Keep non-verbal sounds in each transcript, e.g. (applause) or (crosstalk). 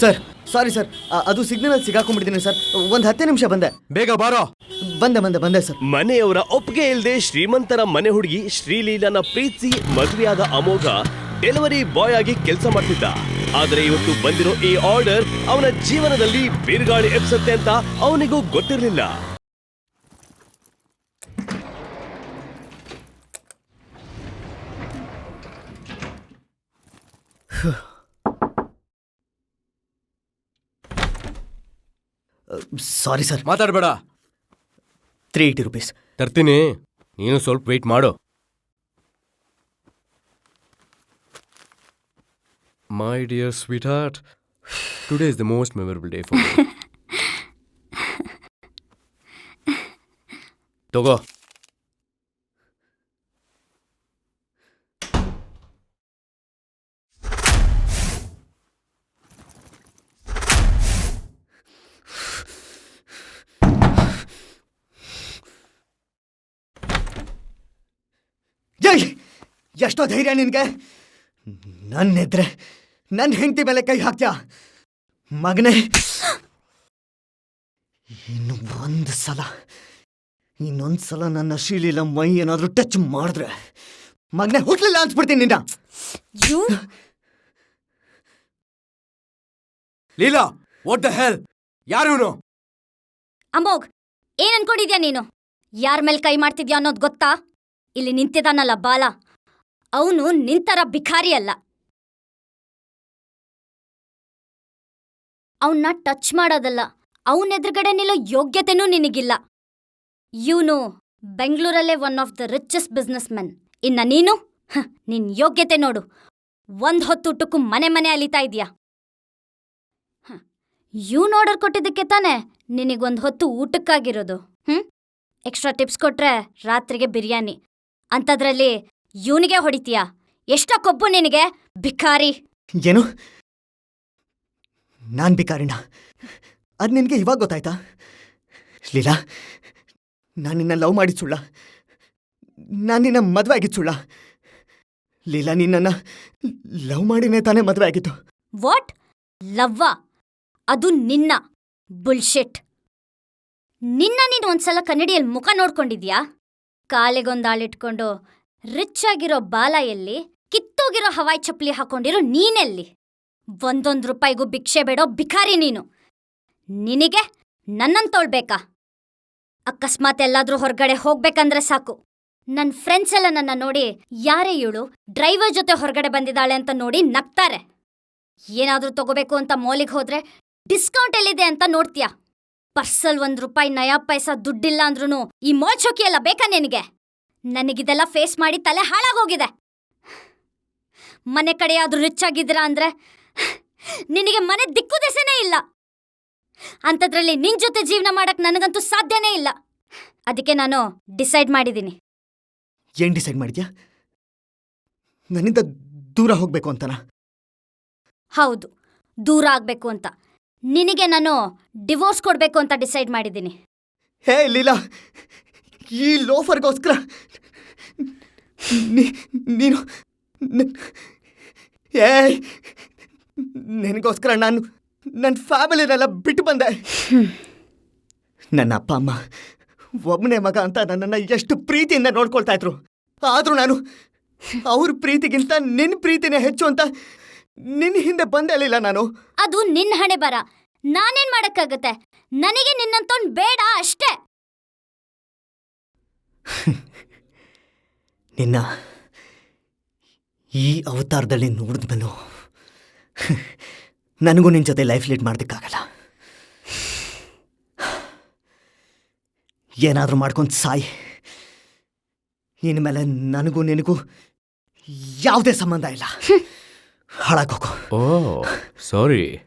Sir sorry sir ಅದು signal ಸಿಗಾಕೊಂಡ್ಬಿಟ್ಟಿದ್ದೀನಿ sir ಒಂದು ಹತ್ತೇ ನಿಮಿಷ ಬಂದೆ. ಬೇಗ ಬಾರೋ. ಬಂದೆ ಬಂದೆ ಬಂದೆ ಸರ್ ಮನೆಯವರ ಒಪ್ಪಿಗೆ ಇಲ್ಲದೆ ಶ್ರೀಮಂತರ ಮನೆ ಹುಡುಗಿ ಶ್ರೀಲೀಲನ ಪ್ರೀತಿ ಮದುವೆಯಾದ ಅಮೋಘ ಡೆಲಿವರಿ ಬಾಯ್ ಆಗಿ ಕೆಲಸ ಮಾಡ್ತಿದ್ದ. ಆದರೆ ಇವತ್ತು ಬಂದಿರೋ ಈ ಆರ್ಡರ್ ಅವನ ಜೀವನದಲ್ಲಿ ಬಿರುಗಾಳಿ ಎಬ್ಸತ್ತೆ ಅಂತ ಅವನಿಗೂ ಗೊತ್ತಿರಲಿಲ್ಲ. Sorry sir. ಮಾತಾಡಬೇಡ. Three eighty rupees. ತರ್ತೀನಿ. ನೀನು ಸ್ವಲ್ಪ ವೆಯ್ಟ್ ಮಾಡು. My dear sweetheart today is the most memorable day for ತಗೋ. ಎಷ್ಟೋ ಧೈರ್ಯ ನಿನಗೆ. ನನ್ನ ಎದ್ರೆ ನನ್ನ ಹೆಂಡತಿ ಮೇಲೆ ಕೈ ಹಾಕ್ತ್ಯಾ? ಮಗನೇ. ಇನ್ನು ಒಂದು ಸಲ ಇನ್ನೊಂದು ಸಲ ನನ್ನ ಶೀಲಿಲ ಮೈ ಏನಾದರೂ ಟಚ್ ಮಾಡಿದ್ರೆ ಮಗನೇ ಹುಟ್ಲಿಲ್ಲ ಅನ್ಸ್ಬಿಡ್ತೀನಿ ನಿನ್ನ. ಲೀಲಾ ವಾಟ್ ದ ಹೆಲ್ ಯಾರು ಇವನು? ಅಂಬೋಗ್ ಏನ್ ಅನ್ಕೊಂಡಿದ್ಯಾ ನೀನು? ಯಾರ ಮೇಲೆ ಕೈ ಮಾಡ್ತಿದ್ಯಾ ಅನ್ನೋದು ಗೊತ್ತಾ? ಇಲ್ಲಿ ನಿಂತಿದ್ದಾನಲ್ಲ ಬಾಲ. ಅವನು ನಿಂತರ ಭಿಕಾರಿ ಅಲ್ಲ. ಅವನ್ನ ಟಚ್ ಮಾಡೋದಲ್ಲ, ಅವನ ಎದುರುಗಡೆ ನಿಲ್ಲೋ ಯೋಗ್ಯತೆನೂ ನಿನಗಿಲ್ಲ. ಇವನು ಬೆಂಗಳೂರಲ್ಲೇ one of the richest businessmen ಇನ್ನ ನೀನು? ನಿನ್ ಯೋಗ್ಯತೆ ನೋಡು. ಒಂದ್ ಹೊತ್ತೂಟಕ್ಕೂ ಮನೆ ಮನೆ ಅಲಿತಾ ಇದೀಯಾ ಇವ್ನ ಆರ್ಡರ್ ಕೊಟ್ಟಿದ್ದಕ್ಕೆ ತಾನೇ ನಿನಗೊಂದು ಹೊತ್ತು ಊಟಕ್ಕಾಗಿರೋದು. ಹ್ಮ್? ಎಕ್ಸ್ಟ್ರಾ ಟಿಪ್ಸ್ ಕೊಟ್ರೆ ರಾತ್ರಿಗೆ ಬಿರಿಯಾನಿ. ಅಂಥದ್ರಲ್ಲಿ ಇವನಿಗೆ ಹೊಡಿತೀಯಾ? ಎಷ್ಟ ಕೊಬ್ಬು ನಿನಗೆ? ಭಿಕಾರಿ. ಏನು? ನಾನು ಬಿಕಾರಿಣ ಅದು ನಿನಗೆ ಇವಾಗ ಗೊತ್ತಾಯ್ತಾ? ಲೀಲಾ ನಾನು ನಿನ್ನ ಲವ್ ಮಾಡಿದ ಸುಳ್ಳ. ನಾನು ನಿನ್ನ ಮದುವೆ ಆಗಿದ್ದು ಸುಳ್ಳ. ಲೀಲಾ ನಿನ್ನ ಲವ್ ಮಾಡಿನೇ ತಾನೇ ಮದುವೆ ಆಗಿತ್ತು ವಾಟ್? ಲವ್ವ? ಅದು ನಿನ್ನ. ಬುಲ್ಶೆಟ್. ನಿನ್ನ ನೀನು ಒಂದ್ಸಲ ಕನ್ನಡಿಯಲ್ಲಿ ಮುಖ ನೋಡ್ಕೊಂಡಿದ್ಯಾ? ಕಾಲಿಗೊಂದಾಳಿಟ್ಕೊಂಡು ರಿಚ್ ಆಗಿರೋ ಬಾಲ ಎಲ್ಲಿ ಕಿತ್ತೋಗಿರೋ ಹವಾಯಿ ಚಪ್ಪಲಿ ಹಾಕೊಂಡಿರೋ ನೀನೆಲ್ಲಿ? ಒಂದೊಂದು ರೂಪಾಯಿಗೂ ಭಿಕ್ಷೆ ಬೇಡೋ ಭಿಖಾರಿ ನೀನು. ನಿನಗೆ ನನ್ನನ್ ತೊಳ್ಬೇಕಾ? ಅಕಸ್ಮಾತ್ ಎಲ್ಲಾದ್ರೂ ಹೊರಗಡೆ ಹೋಗ್ಬೇಕಂದ್ರೆ ಸಾಕು. ನನ್ ಫ್ರೆಂಡ್ಸ್ ಎಲ್ಲ ನನ್ನ ನೋಡಿ, ಯಾರೇ ಇವಳು ಡ್ರೈವರ್ ಜೊತೆ ಹೊರಗಡೆ ಬಂದಿದ್ದಾಳೆ ಅಂತ ನೋಡಿ ನಗ್ತಾರೆ. ಏನಾದ್ರೂ ತಗೋಬೇಕು ಅಂತ ಮಾಲಿಗೆ ಹೋದ್ರೆ ಡಿಸ್ಕೌಂಟ್ ಎಲ್ಲಿದೆ ಅಂತ ನೋಡ್ತೀಯ? ಪರ್ಸಲ್ ಒಂದ್ ರೂಪಾಯಿ ನಯಾ ಪೈಸಾ ದುಡ್ಡಿಲ್ಲ ಅಂದ್ರೂ ಈ ಮಾಲ್ ಎಲ್ಲ ಬೇಕಾ ನಿನಗೆ? ನನಗಿದೆಲ್ಲ ಫೇಸ್ ಮಾಡಿ ತಲೆ ಹಾಳಾಗೋಗಿದೆ. ಮನೆ ಕಡೆ ಆದ್ರೂ ರಿಚ್ ಆಗಿದ್ದೀರಾ ಅಂದ್ರೆ ನಿನಗೆ ಮನೆ ದಿಕ್ಕು ದೆಸೆನೇ ಇಲ್ಲ. ಅಂಥದ್ರಲ್ಲಿ ನಿನ್ ಜೊತೆ ಜೀವನ ಮಾಡಕ್ ನನಗಂತೂ ಸಾಧ್ಯನೇ ಇಲ್ಲ. ಅದಕ್ಕೆ ನಾನು ಡಿಸೈಡ್ ಮಾಡಿದ್ದೀನಿ. ಏನು ಡಿಸೈಡ್ ಮಾಡಿದ್ಯಾ? ನನ್ನಿಂದ ದೂರ ಹೋಗಬೇಕು ಅಂತನಾ? ಹೌದು ದೂರ ಆಗ್ಬೇಕು ಅಂತ. ನಿನಗೆ ನಾನು ಡಿವೋರ್ಸ್ ಕೊಡ್ಬೇಕು ಅಂತ ಡಿಸೈಡ್ ಮಾಡಿದ್ದೀನಿ. ಹೇ ಲೀಲಾ ಈ ಲೋಫರ್ಗೋಸ್ಕರ ನೀನು ಏ ನಿನಗೋಸ್ಕರ ನಾನು ನನ್ನ ಫ್ಯಾಮಿಲಿನೆಲ್ಲ ಬಿಟ್ಟು ಬಂದೆ. ನನ್ನ ಅಪ್ಪ, ಅಮ್ಮ ಒಬ್ಬನೇ ಮಗ ಅಂತ ನನ್ನನ್ನು ಎಷ್ಟು ಪ್ರೀತಿಯಿಂದ ನೋಡ್ಕೊಳ್ತಾ ಇದ್ರು. ಆದರೂ ನಾನು ಅವ್ರ ಪ್ರೀತಿಗಿಂತ ನಿನ್ನ ಪ್ರೀತಿನೇ ಹೆಚ್ಚು ಅಂತ ನಿನ್ನ ಹಿಂದೆ ಬಂದೇ ಇಲ್ಲ ನಾನು. ಅದು ನಿನ್ನ ಹಣೆ ಬರ ನಾನೇನ್ ಮಾಡಕ್ಕಾಗತ್ತೆ? ನನಗೆ ನಿನ್ನಂತ ಬೇಡ ಅಷ್ಟೇ. ನಿನ್ನ ಈ ಅವತಾರದಲ್ಲಿ ನೋಡಿದ್ಮೇಲೂ ನನಗೂ ನಿನ್ನ ಜೊತೆ ಲೈಫ್ ಲೀಡ್ ಮಾಡೋದಕ್ಕಾಗಲ್ಲ. ಏನಾದರೂ ಮಾಡ್ಕೊಂಡು ಸಾಯಿ. ಇನ್ಮೇಲೆ ನನಗೂ ನಿನಗೂ ಯಾವುದೇ ಸಂಬಂಧ ಇಲ್ಲ. ಹಾಳಾಗೋಕು ಓ ಸಾರಿ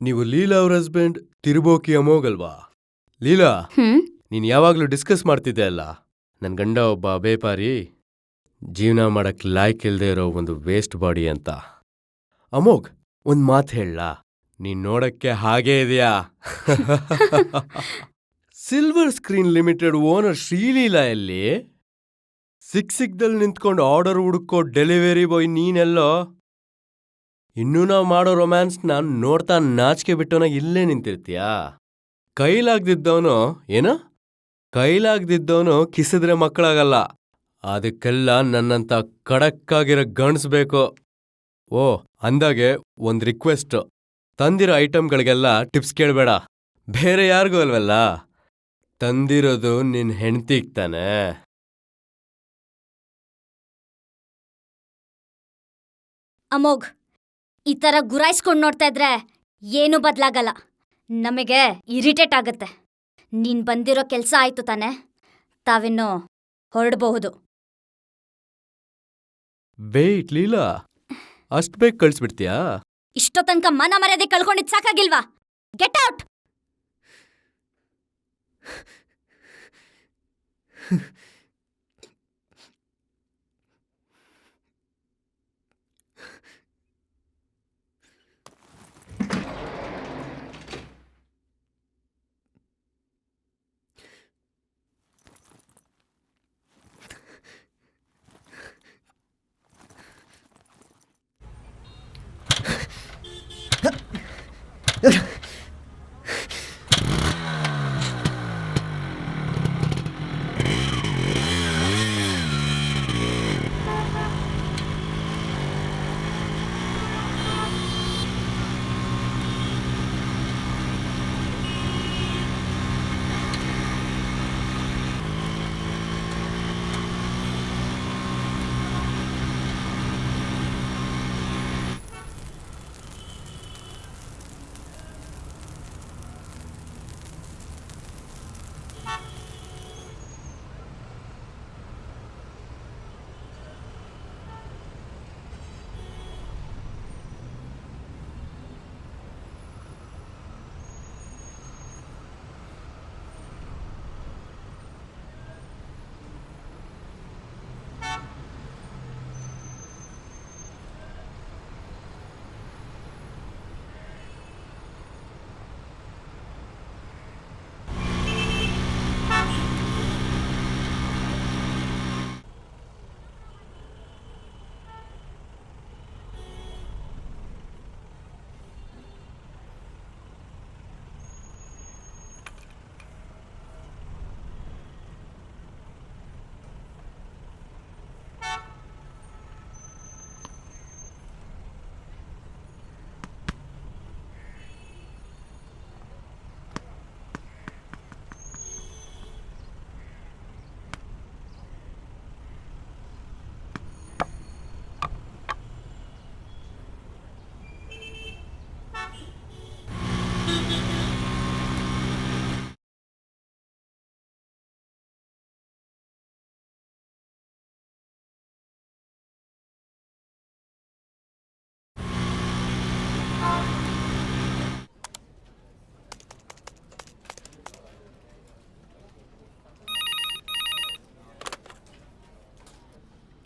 ನೀವು ಲೀಲಾ ಅವ್ರ ಹಸ್ಬೆಂಡ್ ತಿರುಬೋಕಿ ಅಮೋಗಲ್ವಾ ಲೀಲಾ? ಹ್ಮ್? ನೀನು ಯಾವಾಗಲೂ ಡಿಸ್ಕಸ್ ಮಾಡ್ತಿದ್ದೆ ಅಲ್ಲ? ನನ್ನ ಗಂಡ ಒಬ್ಬ ಬೇಪಾರಿ ಜೀವನ ಮಾಡಕ್ ಲಾಯ್ಕ್ ಇಲ್ದೇ ಇರೋ ಒಂದು ವೇಸ್ಟ್ ಬಾಡಿ ಅಂತ. ಅಮೋಘ್ ಒಂದ್ ಮಾತು ಹೇಳ ನೀನ್ ನೋಡಕ್ಕೆ ಹಾಗೇ ಇದೆಯಾ? Silver (laughs) screen limited owner Sreeleela ಎಲ್ಲಿ ಸಿಕ್ ಸಿಕ್ದಲ್ಲಿ ನಿಂತ್ಕೊಂಡು ಆರ್ಡರ್ ಹುಡುಕೋ ಡೆಲಿವರಿ ಬಾಯ್ ನೀನೆಲ್ಲೋ? ಇನ್ನೂ ನಾವು ಮಾಡೋ ರೊಮ್ಯಾನ್ಸ್ ನಾನು ನೋಡ್ತಾ ನಾಚಿಕೆ ಬಿಟ್ಟೋನ ಇಲ್ಲೇ ನಿಂತಿರ್ತೀಯಾ? ಕೈಲಾಗ್ದಿದ್ದವನು ಏನು? ಕೈಲಾಗ್ದಿದ್ದವನು ಕಿಸಿದ್ರೆ ಮಕ್ಕಳಾಗಲ್ಲ. ಅದಕ್ಕೆಲ್ಲ ನನ್ನಂತ ಖಡಕ್ಕಾಗಿರೋ ಗಣಿಸ್ಬೇಕು ಓ, ಅಂದಾಗೆ ಒಂದ್ ರಿಕ್ವೆಸ್ಟ್. ತಂದಿರೋ ಐಟಮ್ಗಳಿಗೆಲ್ಲ ಟಿಪ್ಸ್ ಕೇಳಬೇಡ. ಬೇರೆ ಯಾರಿಗೂ ಅಲ್ವಲ್ಲ? ತಂದಿರೋದು ನಿನ್ ಹೆಂಡ್ತಿಗ್ ತಾನೆ. ಅಮೋಘ್, ಈ ಥರ ಗುರಾಯಿಸ್ಕೊಂಡು ನೋಡ್ತಾ ಇದ್ರೆ ಏನೂ ಬದಲಾಗಲ್ಲ. ನಮಗೆ ಇರಿಟೇಟ್ ಆಗತ್ತೆ. ನೀನ್ ಬಂದಿರೋ ಕೆಲಸ ಆಯ್ತು ತಾನೆ? ತಾವಿನ್ನು ಹೊರಡಬಹುದು. ವೇಟ್ ಲೀಲಾ. ಅಷ್ಟ್ ಬೇಗ ಕಳ್ಸ್ಬಿಡ್ತೀಯಾ? ಇಷ್ಟೋ ತನಕ ಮನ ಮರ್ಯಾದೆ ಕಳ್ಕೊಂಡಿದ್ ಸಾಕಾಗಿಲ್ವಾ? Get out!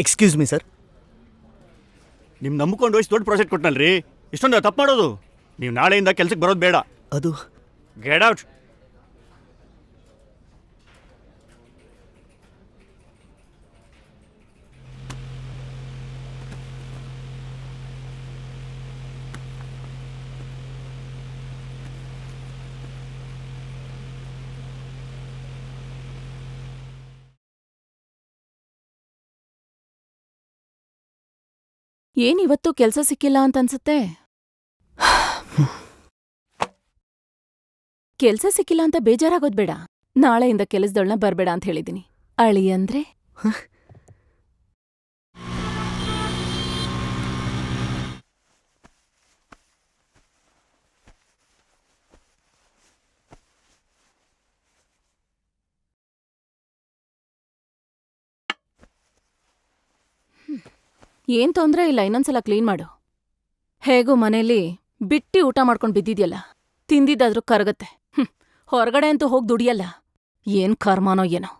Excuse me sir ನಿಮ್ಮ ನಂಬ್ಕೊಂಡು ಹೋಯ್ತು ದೊಡ್ಡ ಪ್ರಾಜೆಕ್ಟ್ ಕೊಟ್ಟನಲ್ರಿ ಇಷ್ಟೊಂದು ತಪ್ಪು ಮಾಡೋದು. ನೀವು ನಾಳೆಯಿಂದ ಕೆಲ್ಸಕ್ಕೆ ಬರೋದು ಬೇಡ. ಅದು ಗೆಟ್ ಔಟ್ ಏನ್ ಇವತ್ತು ಕೆಲ್ಸ ಸಿಕ್ಕಿಲ್ಲ ಅಂತ ಅನ್ಸುತ್ತೆ ಕೆಲ್ಸ ಸಿಕ್ಕಿಲ್ಲ ಅಂತ ಬೇಜಾರಾಗೋದ್ ಬೇಡ. ನಾಳೆಯಿಂದ ಕೆಲಸದೊಳನ ಬರ್ಬೇಡ ಅಂತ ಹೇಳಿದೀನಿ. ಅಳಿ ಅಂದ್ರೆ ಏನ್ ತೊಂದ್ರೆ ಇಲ್ಲ, ಇನ್ನೊಂದ್ಸಲ ಕ್ಲೀನ್ ಮಾಡು. ಹೇಗೂ ಮನೇಲಿ ಬಿಟ್ಟಿ ಊಟ ಮಾಡ್ಕೊಂಡ್ ಬಿದ್ದಿದ್ಯಲ್ಲ, ತಿಂದಿದ್ದಾದ್ರೂ ಕರಗತ್ತೆ. ಹೊರಗಡೆ ಅಂತೂ ಹೋಗ್ ದುಡಿಯಲ್ಲ. ಏನ್ ಕರ್ಮಾನೋ ಏನೋ.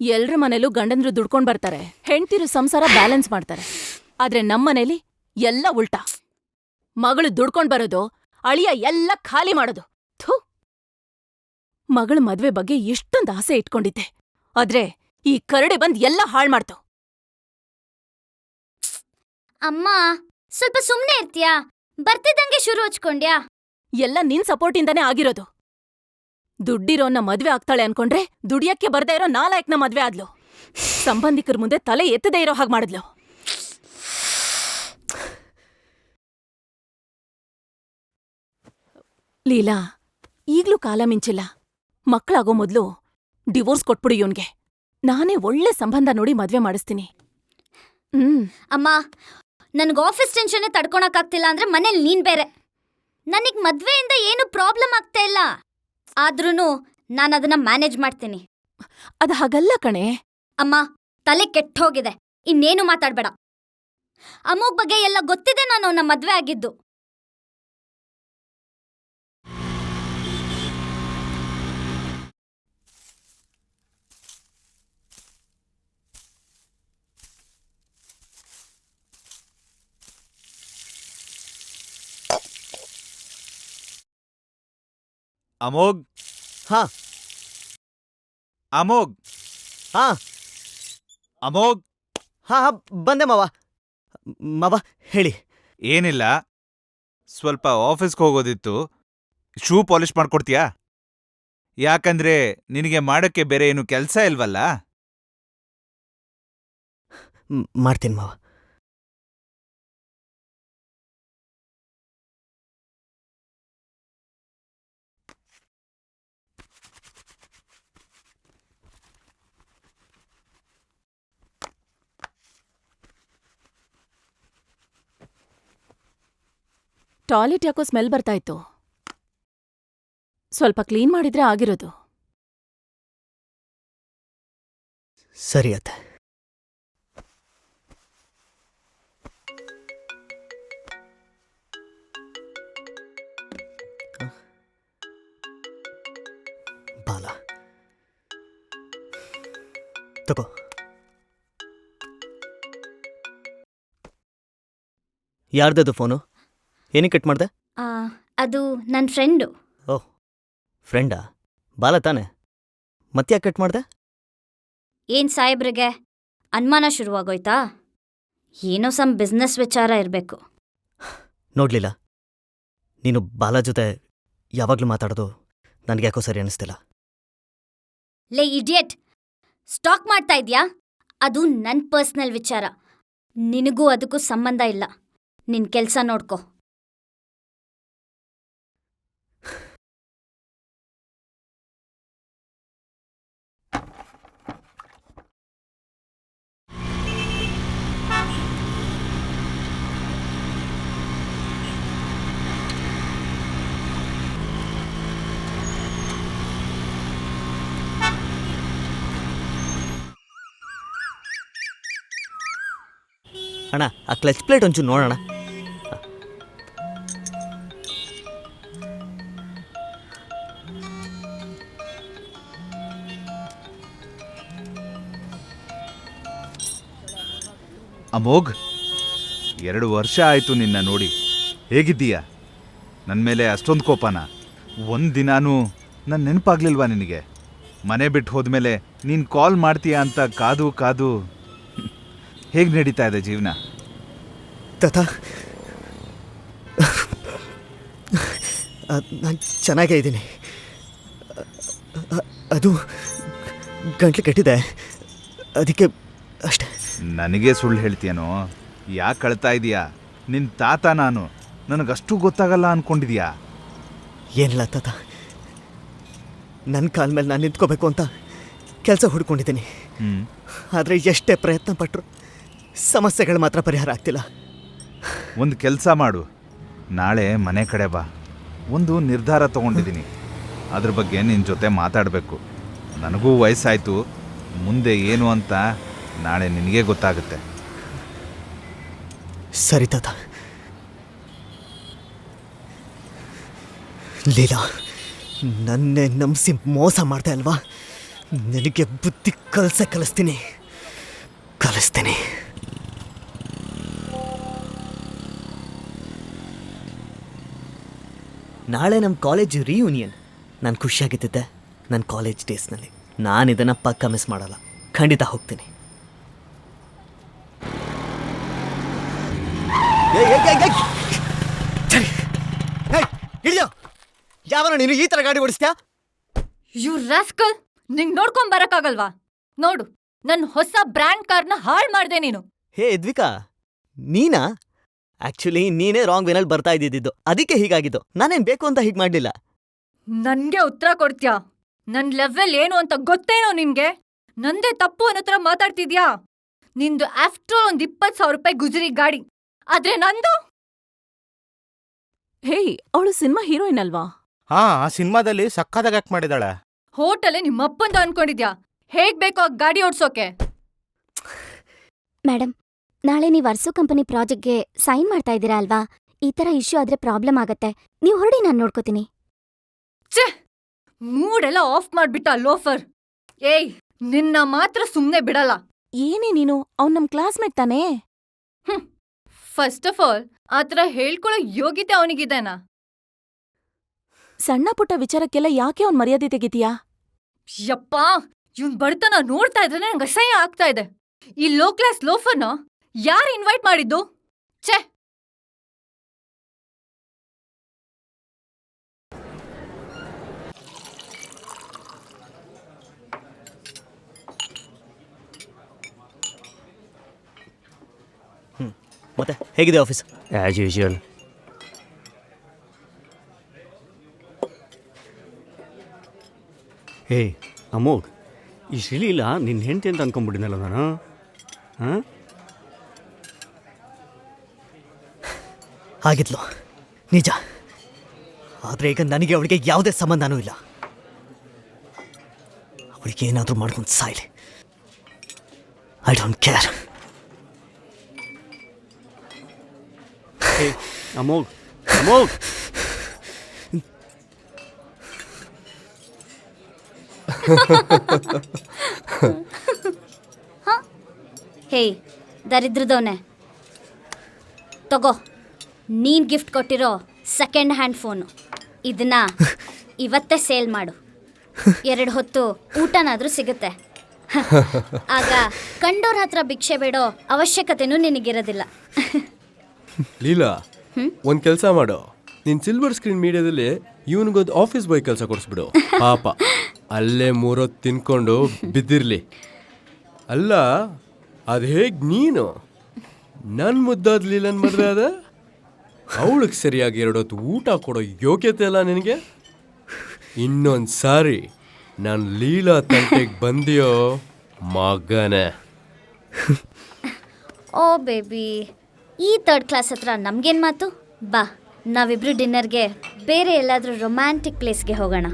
ಎಲ್ರ ಮನೇಲೂ ಗಂಡಂದ್ರು ದುಡ್ಕೊಂಡ್ ಬರ್ತಾರೆ, ಹೆಂಡ್ತಿರು ಸಂಸಾರ ಬ್ಯಾಲೆನ್ಸ್ ಮಾಡ್ತಾರೆ. ಆದ್ರೆ ನಮ್ಮನೇಲಿ ಎಲ್ಲ ಉಲ್ಟಾ. ಮಗಳು ದುಡ್ಕೊಂಡ್ ಬರೋದು, ಅಳಿಯ ಎಲ್ಲ ಖಾಲಿ ಮಾಡೋದು. ಥು. ಮಗಳ ಮದ್ವೆ ಬಗ್ಗೆ ಎಷ್ಟೊಂದು ಆಸೆ ಇಟ್ಕೊಂಡಿದ್ದೆ. ಆದ್ರೆ ಈ ಕರಡೆ ಬಂದ್ ಎಲ್ಲ ಹಾಳ್ ಮಾಡ್ತು. ಅಮ್ಮ ಸ್ವಲ್ಪ ಸುಮ್ನೆ ಇರ್ತೀಯಾ? ಬರ್ತಿದ್ದಂಗೆ ಶುರು ಹಚ್ಕೊಂಡ್ಯಾ? ಎಲ್ಲ ನಿನ್ ಸಪೋರ್ಟಿಂದಾನೇ ಆಗಿರೋದು. ದುಡ್ಡಿರೋನ್ನ ಮದ್ವೆ ಆಗ್ತಾಳೆ ಅನ್ಕೊಂಡ್ರೆ ದುಡಿಯಕ್ಕೆ ಬರ್ದೇ ಇರೋ ನಾಲಾಯಕ್ನ ಮದ್ವೆ ಆದ್ಲು. ಸಂಬಂಧಿಕರ ಮುಂದೆ ತಲೆ ಎತ್ತದೇ ಇರೋ ಹಾಗೆ ಮಾಡಿದ್ಲು. ಲೀಲಾ ಈಗ್ಲೂ ಕಾಲ ಮಿಂಚಿಲ್ಲ. ಮಕ್ಕಳಾಗೋ ಮೊದ್ಲು ಡಿವೋರ್ಸ್ ಕೊಟ್ಬಿಡು ಇವನ್ಗೆ. ನಾನೇ ಒಳ್ಳೆ ಸಂಬಂಧ ನೋಡಿ ಮದ್ವೆ ಮಾಡಿಸ್ತೀನಿ. ಹ್ಮ್. ಅಮ್ಮ ನನಗೆ ಆಫೀಸ್ ಟೆನ್ಷನ್ನೇ ತಡ್ಕೊಳಕ್ಕಾಗ್ತಿಲ್ಲ ಅಂದ್ರೆ ಮನೇಲಿ ನೀನ್ ಬೇರೆ. ನನಗ್ ಮದ್ವೆಯಿಂದ ಏನು ಪ್ರಾಬ್ಲಮ್ ಆಗ್ತಾ ಇಲ್ಲ. ಆದ್ರೂ ನಾನು ಅದನ್ನ ಮ್ಯಾನೇಜ್ ಮಾಡ್ತೀನಿ. ಅದ ಹಾಗಲ್ಲ ಕಣೆ. ಅಮ್ಮ ತಲೆ ಕೆಟ್ಟೋಗಿದೆ. ಇನ್ನೇನು ಮಾತಾಡ್ಬೇಡ. ಅಮ್ಮಗ್ ಬಗ್ಗೆ ಎಲ್ಲ ಗೊತ್ತಿದೆ ನಾನು ಅವನ ಮದ್ವೆ ಆಗಿದ್ದು. ಅಮೋಘ್. ಹಾ. ಅಮೋಘ್. ಹಾ. ಅಮೋಘ್. ಹಾ ಹಾ ಬಂದೆ ಮಾವ. ಮಾವ ಹೇಳಿ. ಏನಿಲ್ಲ. ಸ್ವಲ್ಪ ಆಫೀಸ್ಗೆ ಹೋಗೋದಿತ್ತು. ಶೂ ಪಾಲಿಷ್ ಮಾಡ್ಕೊಡ್ತೀಯಾ? ಯಾಕಂದ್ರೆ ನಿನಗೆ ಮಾಡೋಕ್ಕೆ ಬೇರೆ ಏನು ಕೆಲಸ ಇಲ್ವಲ್ಲ? ಮ್, ಮಾಡ್ತೀನಿ ಮಾವ. ಟಾಯ್ಲೆಟ್ ಯಾಕೋ ಸ್ಮೆಲ್ ಬರ್ತಾ ಇತ್ತು. ಸ್ವಲ್ಪ ಕ್ಲೀನ್ ಮಾಡಿದ್ರೆ ಆಗಿರೋದು. ಸರಿ ಅತ್ತೆ. ಬಾಲ. ತಗೋ. ಯಾರ್ದದು ಫೋನು? ಏನಕ್ಕೆ ಕಟ್ ಮಾಡ್ದೆ? ಆ, ಅದು ನನ್ನ ಫ್ರೆಂಡು ಓಹ್ ಫ್ರೆಂಡಾ ಬಾಲ ತಾನೆ? ಮತ್ತ್ಯಾಕೆ ಕಟ್ ಮಾಡ್ದೆ? ಏನ್ ಸಾಹೇಬ್ರಿಗೆ? ಅನುಮಾನ ಶುರುವಾಗೋಯ್ತಾ? ಏನೋ ಸಮ್ ಬಿಸ್ನೆಸ್ ವಿಚಾರ ಇರಬೇಕು. ನೋಡ್ಲಿಲ್ಲ. ನೀನು ಬಾಲ ಜೊತೆ ಯಾವಾಗಲೂ ಮಾತಾಡೋದು ನನಗೆ ಯಾಕೋ ಸರಿ ಅನಿಸ್ತಿಲ್ಲ. ಲೇ ಇಡಿಯಟ್ ಸ್ಟಾಕ್ ಮಾಡ್ತಾ ಇದ್ಯಾ? ಅದು ನನ್ನ ಪರ್ಸ್ನಲ್ ವಿಚಾರ. ನಿನಗೂ ಅದಕ್ಕೂ ಸಂಬಂಧ ಇಲ್ಲ. ನಿನ್ ಕೆಲ್ಸ ನೋಡ್ಕೊ. ಅಣ್ಣ, ಆ ಕ್ಲಚ್ ಪ್ಲೇಟ್ ಒಂಚೂರು ನೋಡೋಣ. ಅಮೋಘ್, ಎರಡು ವರ್ಷ ಆಯಿತು ನಿನ್ನ ನೋಡಿ. ಹೇಗಿದ್ದೀಯ? ನನ್ನ ಮೇಲೆ ಅಷ್ಟೊಂದು ಕೋಪನ? ಒಂದು ದಿನಾನೂ ನನ್ನ ನೆನಪಾಗ್ಲಿಲ್ವಾ ನಿನಗೆ? ಮನೆ ಬಿಟ್ಟು ಹೋದ್ಮೇಲೆ ನೀನು ಕಾಲ್ ಮಾಡ್ತೀಯಾ ಅಂತ ಕಾದು ಕಾದು ಹೇಗೆ ನಡೀತಾ ಇದೆ ಜೀವನ? ತಾತ. ನಾನು ಚೆನ್ನಾಗೇ ಇದ್ದೀನಿ. ಅದು ಗಂಟ್ಲು ಕಟ್ಟಿದೆ. ಅದಕ್ಕೆ ಅಷ್ಟೇ. ನನಗೆ ಸುಳ್ಳು ಹೇಳ್ತೀಯನೋ? ಯಾಕೆ ಕಳ್ತಾ ಇದೀಯಾ? ನಿನ್ನ ತಾತ ನಾನು. ನನಗಷ್ಟು ಗೊತ್ತಾಗಲ್ಲ ಅನ್ಕೊಂಡಿದ್ಯಾ? ಏನಿಲ್ಲ ತಾತ. ನನ್ನ ಕಾಲ ಮೇಲೆ ನಾನು ನಿಂತ್ಕೋಬೇಕು ಅಂತ ಕೆಲಸ ಹುಡ್ಕೊಂಡಿದ್ದೀನಿ. ಹ್ಞೂ ಆದರೆ ಎಷ್ಟೇ ಪ್ರಯತ್ನ ಪಟ್ಟರು ಸಮಸ್ಯೆಗಳು ಮಾತ್ರ ಪರಿಹಾರ ಆಗ್ತಿಲ್ಲ. ಒಂದು ಕೆಲಸ ಮಾಡು. ನಾಳೆ ಮನೆ ಕಡೆ ಬಾ. ಒಂದು ನಿರ್ಧಾರ ತಗೊಂಡಿದ್ದೀನಿ. ಅದ್ರ ಬಗ್ಗೆ ನಿನ್ನ ಜೊತೆ ಮಾತಾಡಬೇಕು. ನನಗೂ ವಯಸ್ಸಾಯಿತು. ಮುಂದೆ ಏನು ಅಂತ ನಾಳೆ ನಿನಗೆ ಗೊತ್ತಾಗುತ್ತೆ. ಸರಿ ತಾತ. ಲೀಲಾ ನನ್ನೇ ನಂಬಿಸಿ ಮೋಸ ಮಾಡ್ದೆ ಅಲ್ವಾ ನಿನಗೆ ಬುದ್ಧಿ ಕಲಸೆ ಕಲಿಸ್ತೀನಿ. ಕಲಿಸ್ತೀನಿ. ನಾಳೆ ನಮ್ಮ ಕಾಲೇಜ್ ರಿಯೂನಿಯನ್ ನಾನು ಖುಷಿಯಾಗಿದ್ದಿದ್ದೆ. ನನ್ನ ಕಾಲೇಜ್ ಡೇಸ್ನಲ್ಲಿ ನಾನು ಇದನ್ನು ಪಕ್ಕ ಮಿಸ್ ಮಾಡಲ್ಲ. ಖಂಡಿತ ಹೋಗ್ತೀನಿ. ಯಾವನ ನೀನು ಈ ಥರ ಗಾಡಿ ಓಡಿಸ್ತ್ಯಾ? ಯು ರಾಸ್ಕಲ್ ನಿಂಗೆ ನೋಡ್ಕೊಂಡ್ ಬರಕ್ಕಾಗಲ್ವಾ? ನೋಡು ನನ್ನ ಹೊಸ ಬ್ರ್ಯಾಂಡ್ ಕಾರ್ನ ಹಾಳು ಮಾಡ್ದೆ ನೀನು. ಹೇ ಯದ್ವಿಕಾ ನೀನಾ? ಆಕ್ಚುಲಿ ನೀನೇ ರಾಂಗ್ ವೇನಲ್ಲಿ ಬರ್ತಾ ಇದ್ದಿದ್ದು. ಅದಕ್ಕೆ ಹೀಗಾಗಿದ್ದು. ನಾನೇನ್ ಬೇಕು ಅಂತ ಹೀಗ್ ಮಾಡ್ಲಿಲ್ಲ. ನನ್ಗೆ ಉತ್ತರ ಕೊಡ್ತ್ಯಾ? ನನ್ ಲೆವೆಲ್ ಏನು ಅಂತ ಗೊತ್ತೇನೋ ನಿನ್ಗೆ? ನಂದೇ ತಪ್ಪು ಅನ್ನೋ ಥರ ಮಾತಾಡ್ತಿದ್ಯಾ? ನಿಂದು ಆಫ್ಟರ್ ಒಂದ್ ಇಪ್ಪತ್ತು ಸಾವಿರ ರೂಪಾಯಿ ಗುಜರಿ ಗಾಡಿ. ಆದ್ರೆ ನಂದು? ಹೇಯ್ ಅವಳು ಸಿನಿಮಾ ಹೀರೋಯಿನ್ ಅಲ್ವಾ? ಹಾ ಆ ಸಿನಿಮಾದಲ್ಲಿ ಸಕ್ಕದಾಗ ಆಕ್ಟ್ ಮಾಡಿದಾಳೆ ಹೋಟೆಲ್ ನಿಮ್ಮಪ್ಪಂದು ಅನ್ಕೊಂಡಿದ್ಯಾ? ಹೇಗ್ ಬೇಕೋ ಆ ಗಾಡಿ ಓಡ್ಸೋಕೆ? ಮೇಡಮ್ ನಾಳೆ ನೀವು ಅರ್ಸು ಕಂಪನಿ ಪ್ರಾಜೆಕ್ಟ್ಗೆ ಸೈನ್ ಮಾಡ್ತಾ ಇದ್ದೀರಾ ಅಲ್ವಾ? ಈ ಥರ ಇಶ್ಯೂ ಆದ್ರೆ ಪ್ರಾಬ್ಲಮ್ ಆಗತ್ತೆ. ನೀವು ಹೊರಡಿ ನಾನು ನೋಡ್ಕೋತೀನಿ. ಛೇ! ಮೂಡೆಲ್ಲ ಆಫ್ ಮಾಡ್ಬಿಟ್ಟ ಲೋಫರ್. ಏಯ್ ನಿನ್ನ ಮಾತ್ರ ಸುಮ್ನೆ ಬಿಡಲ್ಲ. ಏನೇ ನೀನು? ಅವ್ನ್ ನಮ್ ಕ್ಲಾಸ್ಮೇಟ್ ತಾನೇ? ಫಸ್ಟ್ ಆಫ್ ಆಲ್ ಆ ಆತರ ಹೇಳ್ಕೊಳ್ಳೋ ಯೋಗ್ಯತೆ ಅವನಿಗಿದೆನಾ? ಸಣ್ಣ ಪುಟ್ಟ ವಿಚಾರಕ್ಕೆಲ್ಲ ಯಾಕೆ ಅವ್ನ್ ಮರ್ಯಾದೆ ತೆಗಿತೀಯಾ? ಯಪ್ಪಾ! ಇವ್ನ್ ಬಡತನ ನೋಡ್ತಾ ಇದ್ರೆ ನಂಗೆ ಅಸಹ್ಯ ಆಗ್ತಾ ಇದೆ. ಈ ಲೋ ಕ್ಲಾಸ್ ಲೋಫರ್ನ ಯಾರು ಇನ್ವೈಟ್ ಮಾಡಿದ್ದು? ಛೆ! ಮತ್ತೆ ಹೇಗಿದೆ office as usual hey Amogh ಈ ಶ್ರೀಲೀಲ ನಿನ್ನ ಹೆಂಡತಿ ಅಂತ ಅನ್ಕೊಂಡ್ಬಿಟ್ಟಿನಲ್ಲ ನಾನು? ಹಾಂ? ಆಗಿದ್ಲು. ನಿಜ. ಆದರೆ ಈಗ ನನಗೆ ಅವಳಿಗೆ ಯಾವುದೇ ಸಂಬಂಧನೂ ಇಲ್ಲ. ಅವಳಿಗೆ ಏನಾದರೂ ಮಾಡ್ಕೊಂಡು ಸಾಯ್ಲಿ. I don't care hey Amogh Amogh! Hey ದರಿದ್ರದವನೆ. ತಗೋ. ನೀನ್ ಗಿಫ್ಟ್ ಕೊಟ್ಟಿರೋ ಸೆಕೆಂಡ್ ಹ್ಯಾಂಡ್ ಫೋನು ಇದನ್ನ ಇವತ್ತೇ ಸೇಲ್ ಮಾಡು. ಎರಡು ಹೊತ್ತು ಊಟನಾದ್ರೂ ಸಿಗುತ್ತೆ. (laughs) ಆಗ ಕಂಡೋರ್ ಹತ್ರ ಭಿಕ್ಷೆ ಬೇಡೋ ಅವಶ್ಯಕತೆನೂ ನಿನಗಿರೋದಿಲ್ಲ. (laughs) ಲೀಲಾ ಒಂದ್ ಕೆಲಸ ಮಾಡು. ನಿನ್ ಸಿಲ್ವರ್ ಸ್ಕ್ರೀನ್ ಮೀಡಿಯಾದಲ್ಲಿ ಇವನಿಗೊಂದು ಆಫೀಸ್ ಬಾಯ್ ಕೆಲಸ ಕೊಡಿಸ್ಬಿಡು. ಪಾಪ. (laughs) ಅಲ್ಲೇ ಮೂರೋ ತಿನ್ಕೊಂಡು ಬಿದ್ದಿರ್ಲಿ. ಅಲ್ಲ ಅದ್ ಹೇಗ್ ನೀನು? ನನ್ ಮುದ್ದಾದ ಲೀಲನ್ ಮದ್ವೆ ಅದ? ಅವಳಿಗೆ ಸರಿಯಾಗಿ ಎರಡೊತ್ತು ಊಟ ಕೊಡೋ ಯೋಗ್ಯತೆ ಅಲ್ಲ ನಿನಗೆ? ಇನ್ನೊಂದು ಸಾರಿ ನಾನು ಲೀಲಾ ತಂಟೆಗೆ ಬಂದಿಯೋ ಮಗನೇ. ಓ ಬೇಬಿ, ಈ ತರ್ಡ್ ಕ್ಲಾಸ್ ಹತ್ರ ನಮ್ಗೇನು ಮಾತು? ಬಾ, ನಾವಿಬ್ರು ಡಿನ್ನರ್ಗೆ ಬೇರೆ ಎಲ್ಲಾದರೂ ರೊಮ್ಯಾಂಟಿಕ್ ಪ್ಲೇಸ್ಗೆ ಹೋಗೋಣ.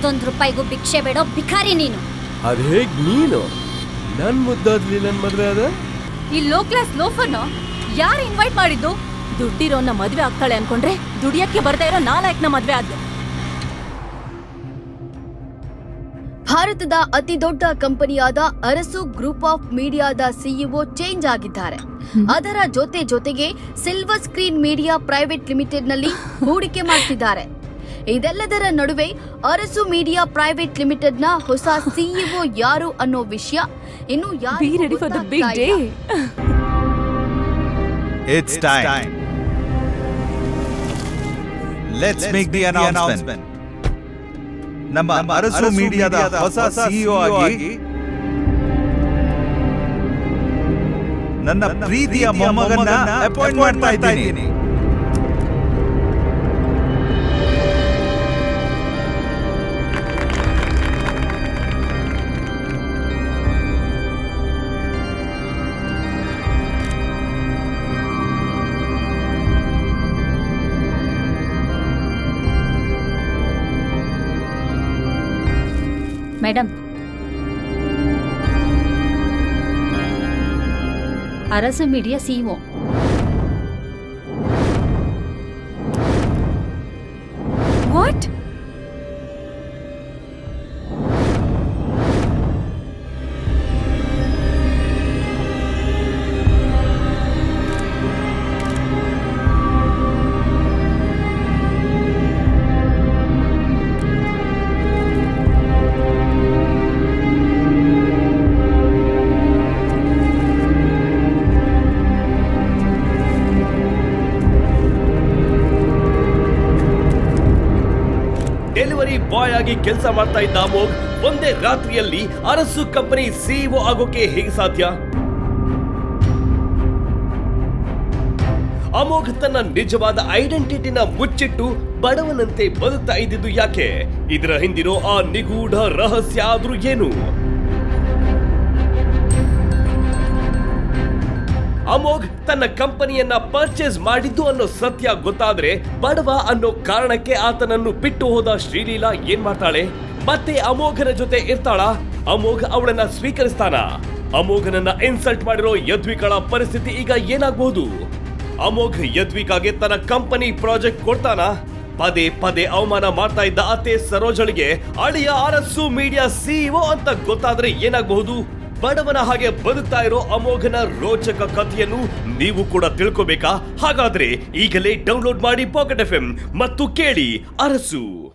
ಒಂದೊಂದು ರೂಪಾಯಿಗೂ ಭಿಕ್ಷೆ ಬೇಡೋ ಭಿಕಾರಿ ನೀನು. ಅದ್ ಹೇಗ್ ನೀನು? ನನ್ ಮುದ್ದಾದ್ಲಿ ನನ್ ಮದ್ವೆ ಅದ? ಈ ಲೋ ಕ್ಲಾಸ್ ಲೋಫರ್ನ ಯಾರು ಇನ್ವೈಟ್ ಮಾಡಿದ್ದು? ದುಡ್ಡಿರೋನ್ನ ಮದ್ವೆ ಆಗ್ತಾಳೆ ಅನ್ಕೊಂಡ್ರೆ ದುಡಿಯಕ್ಕೆ ಬರ್ದೇ ಇರೋ ನಾಲ್ಕನ ಮದ್ವೆ ಆದ್ಲು. ಭಾರತದ ಅತಿ ದೊಡ್ಡ ಕಂಪನಿಯಾದ ಅರಸು ಗ್ರೂಪ್ ಆಫ್ ಮೀಡಿಯಾದ ಸಿಇಒ ಚೇಂಜ್ ಆಗಿದ್ದಾರೆ. ಅದರ ಜೊತೆ ಜೊತೆಗೆ ಸಿಲ್ವರ್ ಸ್ಕ್ರೀನ್ ಮೀಡಿಯಾ ಪ್ರೈವೇಟ್ ಲಿಮಿಟೆಡ್ನಲ್ಲಿ ಹೂಡಿಕೆ ಮಾಡ್ತಿದ್ದಾರೆ. ಇದೆಲ್ಲದರ ನಡುವೆ ಅರಸು ಮೀಡಿಯಾ ಪ್ರೈವೇಟ್ ಲಿಮಿಟೆಡ್ನ ಹೊಸ ಸಿಇಒ ಯಾರು ಅನ್ನೋ ವಿಷಯ ಇನ್ನು ಅನೌನ್ಸ್ಮೆಂಟ್ ನಮ್ಮ ಅರಸು ಮೀಡಿಯಾದ ಹೊಸ ಸಿಇಒ ಆಗಿ ನನ್ನ ಪ್ರೀತಿಯ ಮೊಮ್ಮಗನ್ನ ಅಪಾಯಿಂಟ್ ಮಾಡ್ತಾ ಇದ್ದೀನಿ. ಮೇಡಮ್ ಅರಸು ಮೀಡಿಯಾ ಸಿಇಒ ಕೆಲಸ ಮಾಡ್ತಾ ಇದ್ದ ಅಮೋಘ್ ಒಂದೇ ರಾತ್ರಿಯಲ್ಲಿ ಅರಸು ಕಂಪನಿ ಸಿಇಒ ಆಗೋಕೆ ಹೇಗೆ ಸಾಧ್ಯ? ಅಮೋಘ್ ತನ್ನ ನಿಜವಾದ ಐಡೆಂಟಿಟಿನ ಮುಚ್ಚಿಟ್ಟು ಬಡವನಂತೆ ಬದುಕ್ತಾ ಇದ್ದಿದ್ದು ಯಾಕೆ? ಇದರ ಹಿಂದಿರೋ ಆ ನಿಗೂಢ ರಹಸ್ಯ ಆದ್ರೂ ಏನು? ಅಮೋಘ್ ತನ್ನ ಕಂಪನಿಯನ್ನ ಪರ್ಚೇಸ್ ಮಾಡಿದ್ದು ಅನ್ನೋ ಸತ್ಯ ಗೊತ್ತಾದ್ರೆ ಬಡವ ಅನ್ನೋ ಕಾರಣಕ್ಕೆ ಆತನನ್ನು ಬಿಟ್ಟು ಹೋದ ಶ್ರೀಲೀಲಾ ಏನ್ ಮಾಡ್ತಾಳೆ? ಮತ್ತೆ ಅಮೋಘನ ಜೊತೆ ಇರ್ತಾಳ? ಅಮೋಘ ಅವಳನ್ನ ಸ್ವೀಕರಿಸ್ತಾನ? ಅಮೋಘನನ್ನ ಇನ್ಸಲ್ಟ್ ಮಾಡಿರೋ ಯದ್ವಿಕಳ ಪರಿಸ್ಥಿತಿ ಈಗ ಏನಾಗಬಹುದು ಅಮೋಘ ಯದ್ವಿಕಾಗೆ ತನ್ನ ಕಂಪನಿ ಪ್ರಾಜೆಕ್ಟ್ ಕೊಡ್ತಾನ? ಪದೇ ಪದೇ ಅವಮಾನ ಮಾಡ್ತಾ ಇದ್ದ ಅತ್ತೆ ಸರೋಜಳಿಗೆ ಅಳಿಯ ಅರಸು ಮೀಡಿಯಾ ಸಿಇಒ ಅಂತ ಗೊತ್ತಾದ್ರೆ ಏನಾಗಬಹುದು? ಬಡವನ ಹಾಗೆ ಬದುಕ್ತಾ ಇರೋ ಅಮೋಘನ ರೋಚಕ ಕಥೆಯನ್ನು ನೀವು ಕೂಡ ತಿಳ್ಕೋಬೇಕಾ? ಹಾಗಾದ್ರೆ ಈಗಲೇ ಡೌನ್ಲೋಡ್ ಮಾಡಿ ಪಾಕೆಟ್ ಎಫ್ ಮತ್ತು ಕೇಳಿ ಅರಸು.